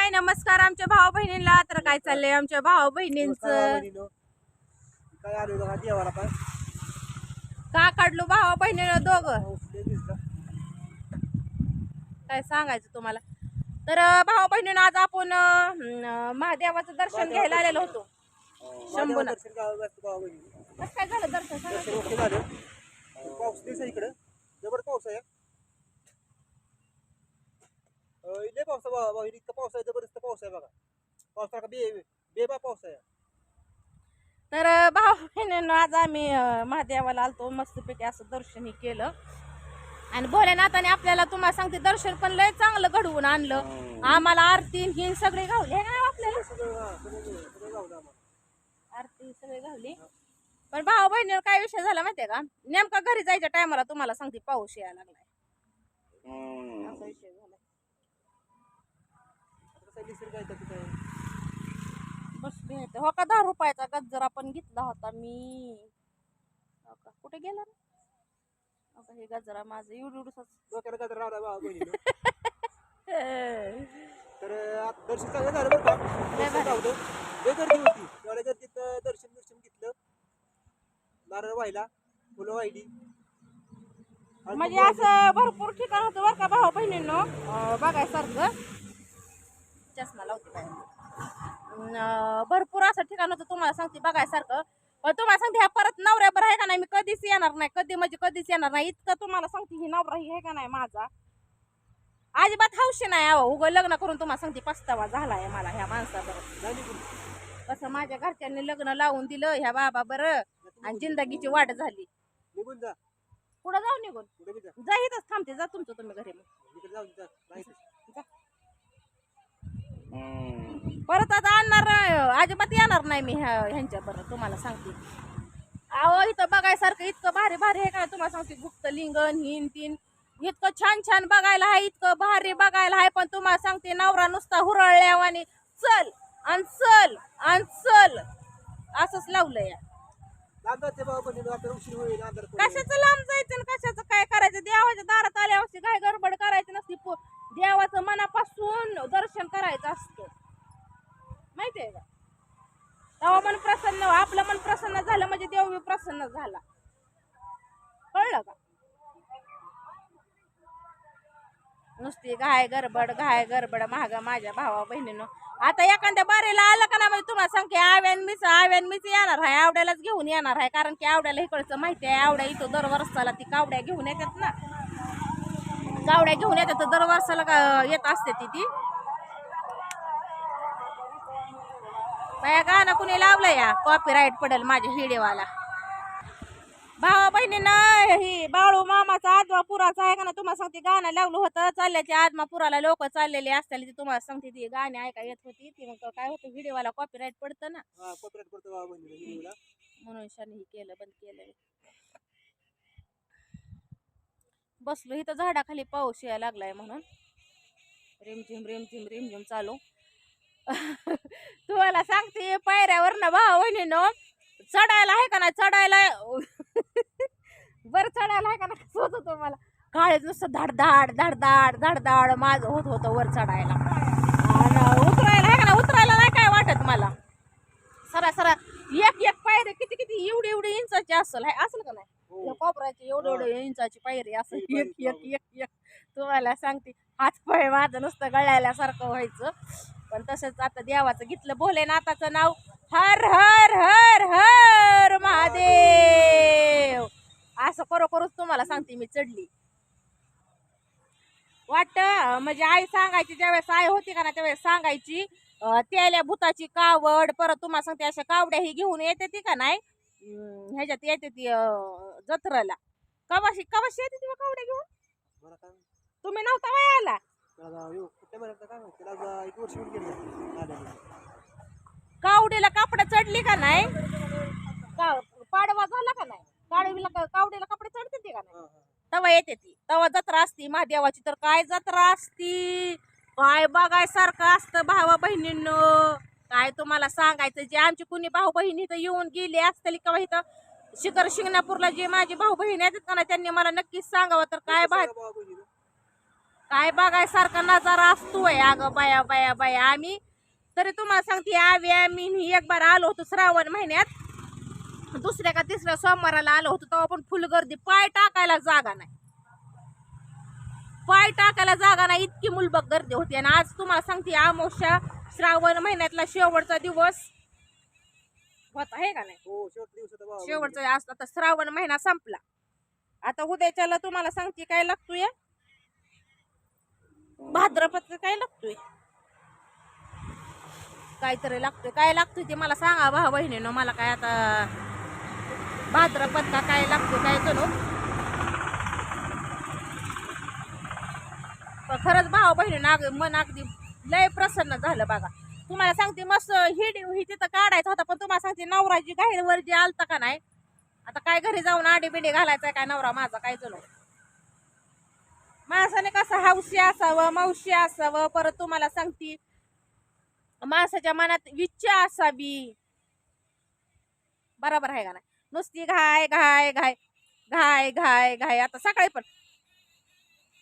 हाय नमस्कार आमच्या भाऊ बहिणींना तर काय चाललंय आमच्या भाऊ बहिणींच काय आलो बघा देवाला पाय का काढलो भाऊ बहिणीनं दोघं भिजला. काय सांगायचं तुम्हाला? तर भाऊ बहिणीनं आज आपण अं, महादेवाचं दर्शन घ्यायला आलेलो होतो. दर्शन गावा बहिणी. कसं काय झालं दर्शन? सांगा. दर्शन ओके झालं. पाऊस दिवसा इकडं. जबर पाऊस आहे. लय पाऊस आहे इतका पाऊस आहे जबरदस्त पाऊस आहे बघा. पाऊस का बे बेबा पाऊस आहे. तर भाऊ बहिणीनं आज आम्ही महादेवाला आलतो मस्तपैकी असं दर्शनही केलं. आणि भोलेनाथाने आपल्याला तुम्हाला सांगते दर्शन पण लय चांगलं घडवून आणलं. आम्हाला आरती ही सगळी घावली. आहे ना आपल्याला? हा, सगळं गावलं आरती सगळी घावली. पण भाऊ बहिणीला काय विषय झाला माहितीये का? नेमका घरी जायच्या टायमाला तुम्हाला सांगते पाऊस यायला लागलाय. असा विषय झाला आता कसं आहे, निसर्ग आहे त्याचं काय बसली हो का दहा रुपयाचा गजर आपण घेतला होता मी. हो का? कुठे गेला? रे? हो का, हे गजरा माझं एवढं तर दर्शन चांगलं झालं बरं का? दर्शन झालं लय गर्दी होती. एवढ्या गर्दीत अं, दर्शन दर्शन घेतलं नारळ वाहिला फुलं वाहिली म्हणजे असं भरपूर ठिकाण होतं बरं का भाऊ बहिणींनो? बघायसारखं. चष्मा लावते. अं, भरपूर असं ठिकाण होतं तुम्हाला सांगते बघायसारखं. पण तुम्हाला सांगते ह्या परत नवऱ्याबर आहे का नाही मी कधीच येणार नाही कधी म्हणजे कधीच येणार नाही. इतकं तुम्हाला सांगते ही नवरा ही आहे का नाही माझा? अजिबात हौशी नाही अहो. उगं लग्न करून तुम्हाला सांगते पस्तावा झालाय मला ह्या माणसाबरोबर. झाली? कसं माझ्या घरच्यांनी लग्न लावून दिलं ह्या बाबा बरं आणि जिंदगीची वाट झाली. पुढं जाऊ निघून? जा. इथंच थांबते जा तुमचं तुम्ही घरी मग इकडे जाऊन जा नाही जा. परत आता आणणार अजिबात येणार नाही मी ह्या ह्यांच्या बरं तुम्हाला सांगते. अहो इथं बघायसारखं इतकं भारी भारी आहे का? तुम्हाला सांगते गुप्त लिंगन हिन तीन. इतकं छान छान बघायला आहे इतकं भारी बघायला आहे पण तुम्हाला सांगते नवरा नुसता हुरळल्यावानी चल आणि चल आणि चल. असंच अंधार पडेल. कशाचं लांब जायचं कशाचं काय करायचं? देवाच्या दारात आल्यावरची काय गडबड करायची नसती देवाचं मनापासून दर्शन करायचं असतं. माहिती आहे का? तेव्हा मन प्रसन्न आपलं मन प्रसन्न झालं म्हणजे देव प्रसन्न झाला. कळलं का? नुसती घाय गरबड घाय गरबड महाग माझ्या भावा बहिणीनं. आता एखाद्या बारीला आलं का ना म्हणजे तुम्हाला सांगते आव्यान मीच आव्यान मीच येणार आहे. आवड्यालाच घेऊन येणार आहे. कारण की आवड्याला इकडचं माहिती आहे आवड्या इथं दर वर्षाला ती कावड्या घेऊन येतात ना. कावड्या घेऊन येतात तर दर वर्षाला का- येत असते ती ती. बाया गाणं कुणी लावलं या? कॉपीराईट पडेल माझ्या हिडेवाला. भावा बहिणीनं ही बाळू मामाचा आदमापुराचा आहे का ना? तुम्हाला सांगते गाणं लावलं होतं चालल्याच्या आदमापुराला लोक चाललेले असताना ती तुम्हाला सांगते ती गाणी ऐका येत होती ती मग काय होतं व्हिडिओला कॉपीराईट पडतं ना. पडतो. म्हणून शाने ही केलं बंद केलं बसलो इथं झाडाखाली पाऊस यायला लागलाय म्हणून. रिमझिम रिमझिम रिमझिम चालू. तुम्हाला सांगते पायऱ्यावर ना भावा बहिणीनं चढायला आहे का नाही चढायला बरं चढायला आहे का नाही कसं होतं तुम्हाला? काळे नुसतं धडधाड धडधाड धडधाड माझं होत होतं वर चढायला. आणि उतरायला आहे का उतरायला नाही काय वाटत मला? सरा सरा एक एक पायऱ्या किती किती एवढी एवढी इंचाची असेल आहे असेल का नाही? हो. कोपऱ्याची एवढी एवढी इंचाची पायरी असेल लई एक पायरी, एक एक एक. तुम्हाला सांगते हात पाय माझं नुसतं गळायल्यासारखं व्हायचं. पण तसंच आता देवाचं घेतलं भोलेनाथाचं नाव. हर हर हर हर महादेव. असं करो करूच तुम्हाला सांगते मी चढली. वाटत म्हणजे आई सांगायची ज्यावेळेस आई होती का ना त्यावेळेस सांगायची अं, त्याल्या भूताची कावड परत तुम्हाला सांगते अशा कावड्या ही घेऊन येते ती का नाही? ह्याच्यात येते ती जत्रेला. कवाशी कवाशी येते ती बा कावड्या घेऊन? काय तुम्ही नव्हता वय आला? त्याला काय माहिती? त्याला जा- एक वर्ष होऊन गेलं. आल्याला. कावडीला कापड चढली का नाही? का पाडवा झाला का नाही? कावडीला कावडीला कपडे चढते ती का नाही? हा, हा. तवा येते ती. तवा जत्रा असती महादेवाची. तर काय जत्रा असती? काय बघायसारखं असतं भावा बहिणींनो. काय तुम्हाला सांगायचं? जे आमची कुणी भाऊ बहिणी इथं येऊन गेले असतील किंवा इथं शिखर शिंगणापूरला जे माझी भाऊ बहीण येतात का ना त्यांनी मला नक्कीच सांगावं. तर काय कसं बा आहे बाबा बहिणीनं? काय बघायसारखा नजारा असतोय अगं बाया बाया बाया. आम्ही तरी तुम्हाला सांगते आम्ही आम्ही ही एक बार आलो होतो श्रावण महिन्यात. दुसऱ्या का तिसऱ्या सोमवाराला आलो होतो तेव्हा पण फुल गर्दी. पाय टाकायला जागा नाही. पाय टाकायला जागा नाही इतकी मुलबक गर्दी होती. आणि आज तुम्हाला सांगते अमावस्या श्रावण महिन्यातला शेवटचा दिवस. होता आहे का नाही? हो शेवटचा आज आता श्रावण महिना संपला. आता उद्याच्याला तुम्हाला सांगते काय लागतोय? भाद्रपद काय लागतोय? काहीतरी लागतोय. काय लागतोय ते मला सांगा भाऊ बहिणीनं मला काय आता भाद्रपद का काय लागतोय काय जणू पण खरंच भाऊ बहिणीनं अग मन अगदी लय प्रसन्न झालं बघा. तुम्हाला सांगते मस्त हिडी ही तिथं काढायचा होता पण तुम्हाला सांगते नवराची गाईडवर जे आलता का नाही आता काय घरी जाऊन आडी बिडी घालायचा काय नवरा माझा काय चलो माणसाने कसं हौशी असावं मावशी असावं परत तुम्हाला सांगते माणसाच्या मनात इच्छा असावी. बरोबर आहे का नाही? नुसती घाय घाय घाय घाय घाय घाय आता सकाळी पण.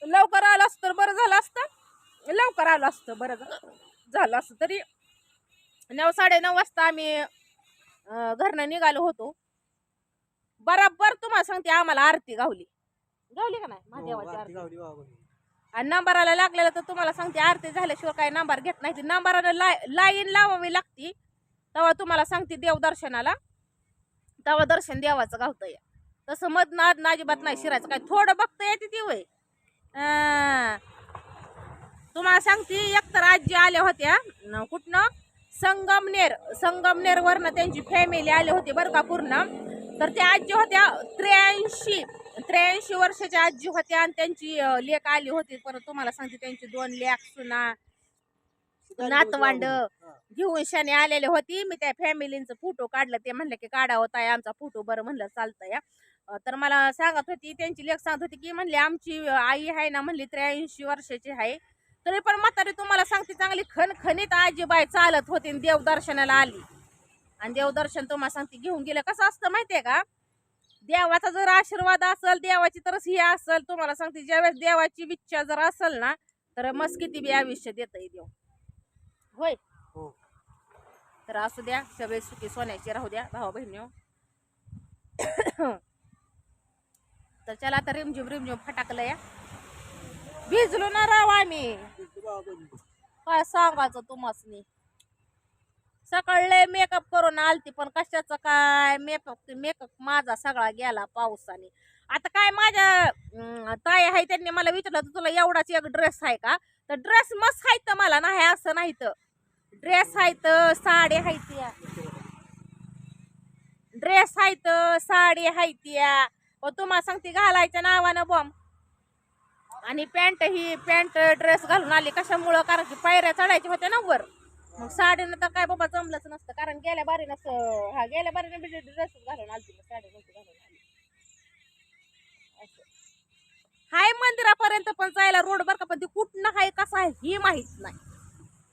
लवकर आलं असतं तर बरं झालं असतं. लवकर आलं असतं बरं झालं असतं तरी नऊ साडे नऊ वाजता आम्ही घरनं निघालो होतो. बराबर तुम्हाला सांगते आम्हाला आरती गावली. गावली का नाही? हो, महादेवाची आरती. आणि नंबराला लागलेलं तर तुम्हाला सांगते आरती झाल्याशिवाय काय नंबर घेत नाही. नंबराला लाय लाईन लावावी लागती. तेव्हा तुम्हाला सांगते देवदर्शनाला. तेव्हा दर्शन देवाचं गावतं या तसं मधनं आदनं अजिबात नाही शिरायचं. काय थोडं बघता येते ती वय तुम्हाला सांगते एकतर आजी आल्या होत्या न कुठनं? संगमनेर संगमनेरवरनं त्यांची फॅमिली आली होती बरं का पूर्ण. तर त्या आजी होत्या त्र्याऐंशी त्र्याऐंशी वर्षाच्या आजी होत्या आणि त्यांची लेख आली होती. परत तुम्हाला सांगते त्यांची दोन लेख सुना नातवांड घेऊन शाने आलेले होती. मी त्या फॅमिलींचं फोटो काढलं. ते म्हणलं की काढा होता आमचा फोटो बरं म्हणलं चालतंय. तर मला सांगत होती त्यांची लेख सांगत होती की म्हणली आमची आई आहे ना म्हणली त्र्याऐंशी वर्षाची आहे. तरी पण म्हातारी तुम्हाला सांगते चांगली खणखणीत आजीबाई चालत होती देवदर्शनाला आली. आणि देवदर्शन तुम्हाला सांगते घेऊन गेलं. कसं असतं माहितीये का? देवाचा जर आशीर्वाद असेल देवाची तरच ही असेल तुम्हाला सांगते ज्यावेळेस देवाची इच्छा जर असेल ना तर मस्त किती बी आयुष्य देत देव. होय? हो. तर असू द्या सगळे सुखी सोन्याचे राहू द्या भाऊ बहिणी तर चला आता रिमझिम रिमझिम फटाकलं या. भिजलो ना राव आम्ही. भावा. काय सांगायचं तुम्हाला सकाळले मेकअप करून आलती पण कशाचं काय? मेकअप मेकअप माझा सगळा गेला पावसाने. आता काय माझ्या ताई आहे त्यांनी मला विचारलं "तर तुला एवढाच एक ड्रेस आहे का? तर ड्रेस मस्त आहे तर मला नाही असं नाही तर. ड्रेस आहे तर साडी आहे त्या. ड्रेस आहे तर साडी आहे त्या. तुम्हाला सांगते घालायच्या नावानं बॉम्ब आणि पॅन्ट ही पॅन्ट ड्रेस घालून आली. कशामुळं? कारण की पायऱ्या चढायच्या होत्या ना वर. मग साडीनं तर काय बाबा जमलंच नसतं. कारण गेल्या बारीनं हा गेल्या बारीनं बी ड्रेस घालून आलती. मग साडी नव्हती घालून आली. हाय मंदिरापर्यंत पण जायला रोड बरं का पण ती कुठनं हाय कसा आहे ही माहीत नाही.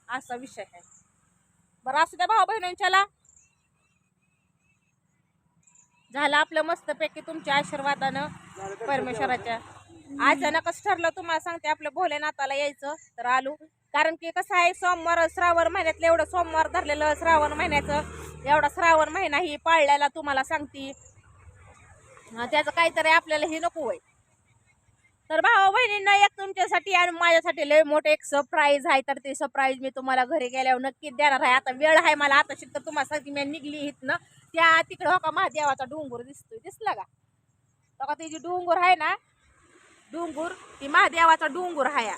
असा विषय आहे बरं असू द्या भाऊ बहिणींच्याला झालं आपलं मस्तपैकी तुमच्या आशीर्वादानं परमेश्वराच्या. अचानकच ठरलं तुम्हाला सांगते आपलं भोलेनाथाला यायचं तर आलो. कारण की कसं आहे सोमवार श्रावण महिन्यातलं एवढं सोमवार धरलेलं श्रावण महिन्याचं एवढा श्रावण महिना ही पाळल्याला तुम्हाला सांगते. त्याचं काहीतरी आपल्याला हे नको होय. तर भावा बहिणींना एक तुमच्यासाठी आणि माझ्यासाठी लय मोठं एक सरप्राईज आहे तर ते सरप्राईज मी तुम्हाला घरी गेल्यावर नक्कीच देणार आहे. आता वेळ आहे मला आता शिकत तुम्हाला सांगते मी निघली इथनं त्या तिकडं हो का महादेवाचा डोंगर दिसतोय दिसला का? बघा ती जी डोंगर आहे ना डोंगर? ती महादेवाचा डोंगर आहे या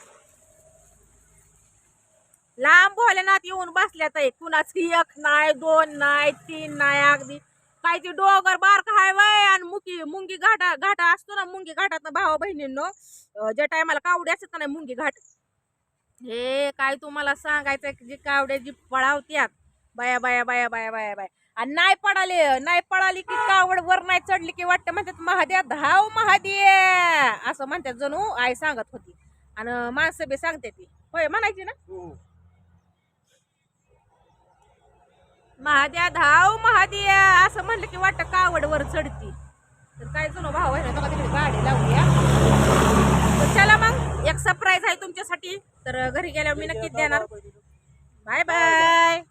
लांब भोलेनाथ येऊन बसल्यात आहे कुणाची एक नाही दोन नाही तीन नाही अगदी. काय ती डोंगर बारका हाय वय आणि मुकी मुंगी घाटा घाटा असतो ना मुंगी घाटात भावा बहिणींनो ज्या टायमाला कावडे असतात ना मुंगी घाट. हे काय तुम्हाला सांगायचं जी कावड्या जी पळावत्यात. बाया बाया बाया बाया बाया बाया. आणि नाही पडाले नाही पडाली की कावड वर नाही चढली की वाटतं म्हणतात महाद्या धाव महाद्या असं म्हणतात जणू आई सांगत होती. आणि माणसं बी सांगते ती. होय म्हणायची ना? हो. महाद्या धाव महाद्या असं म्हणलं की वाटतं कावड वर चढती. तर काय जुनं भाऊ आहे ना तिकडे गाडी लावूया. तर चला मग एक सरप्राईज आहे तुमच्यासाठी. तर घरी गेल्यावर मी नक्कीच देणार. Bye bye.